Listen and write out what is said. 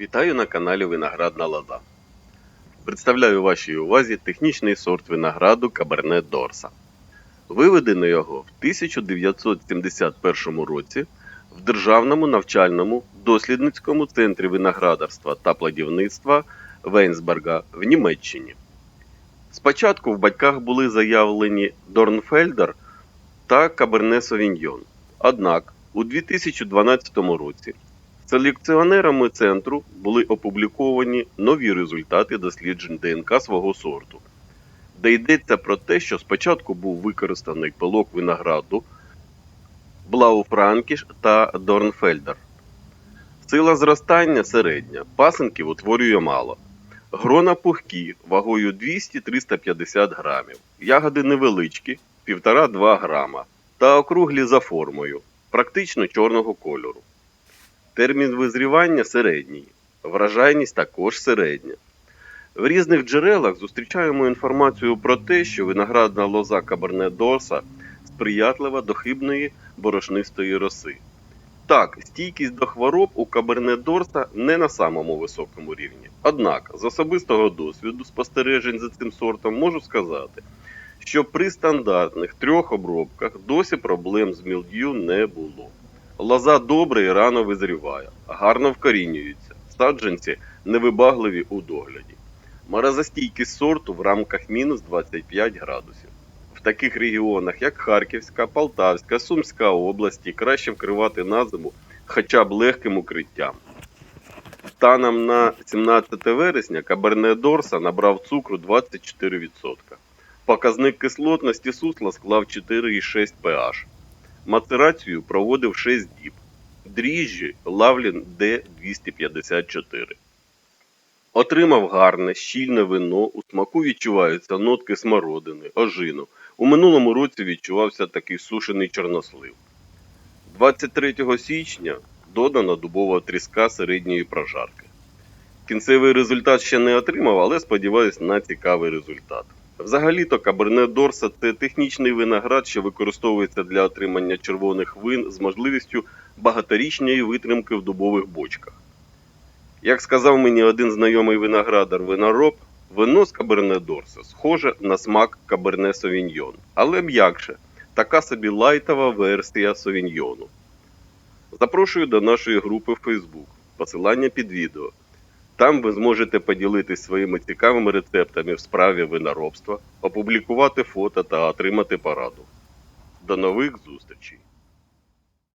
Вітаю на каналі Виноградна Лоза. Представляю вашій увазі технічний сорт винограду Каберне Дорса. Виведено його в 1971 році в Державному навчальному дослідницькому центрі виноградарства та плодівництва Вейнсберга в Німеччині. Спочатку в батьках були заявлені Дорнфельдер та Каберне Совіньйон. Однак у 2012 році Селекціонерами центру були опубліковані нові результати досліджень ДНК свого сорту, де йдеться про те, що спочатку був використаний пилок винограду Блауфранкіш та Дорнфельдер. Сила зростання середня, пасинків утворює мало. Грона пухкі вагою 200-350 грамів, ягоди невеличкі 1,5-2 грама та округлі за формою, практично чорного кольору. Термін визрівання середній, вражайність також середня. В різних джерелах зустрічаємо інформацію про те, що виноградна лоза Каберне Дорса сприятлива до хибної борошнистої роси. Так, стійкість до хвороб у Каберне Дорса не на самому високому рівні. Однак, з особистого досвіду спостережень за цим сортом можу сказати, що при стандартних трьох обробках досі проблем з мілд'ю не було. Лоза добре і рано визріває, гарно вкорінюється, саджанці невибагливі у догляді. Морозостійкість сорту в рамках мінус 25 градусів. В таких регіонах, як Харківська, Полтавська, Сумська області, краще вкривати на зиму хоча б легким укриттям. Станом на 17 вересня Каберне Дорса набрав цукру 24%. Показник кислотності сусла склав 4,6 pH. Мацерацію проводив 6 діб. Дріжджі Лавлін Д254. Отримав гарне, щільне вино, у смаку відчуваються нотки смородини, ожину. У минулому році відчувався такий сушений чорнослив. 23 січня додана дубова тріска середньої прожарки. Кінцевий результат ще не отримав, але сподіваюся на цікавий результат. Взагалі-то Каберне Дорса це технічний виноград, що використовується для отримання червоних вин з можливістю багаторічної витримки в дубових бочках. Як сказав мені один знайомий виноградар винороб, вино з Каберне Дорса схоже на смак Каберне Совіньйон, але м'якше, така собі лайтова версія Совіньйону. Запрошую до нашої групи в Facebook, посилання під відео. Там ви зможете поділитись своїми цікавими рецептами в справі виноробства, опублікувати фото та отримати пораду. До нових зустрічей!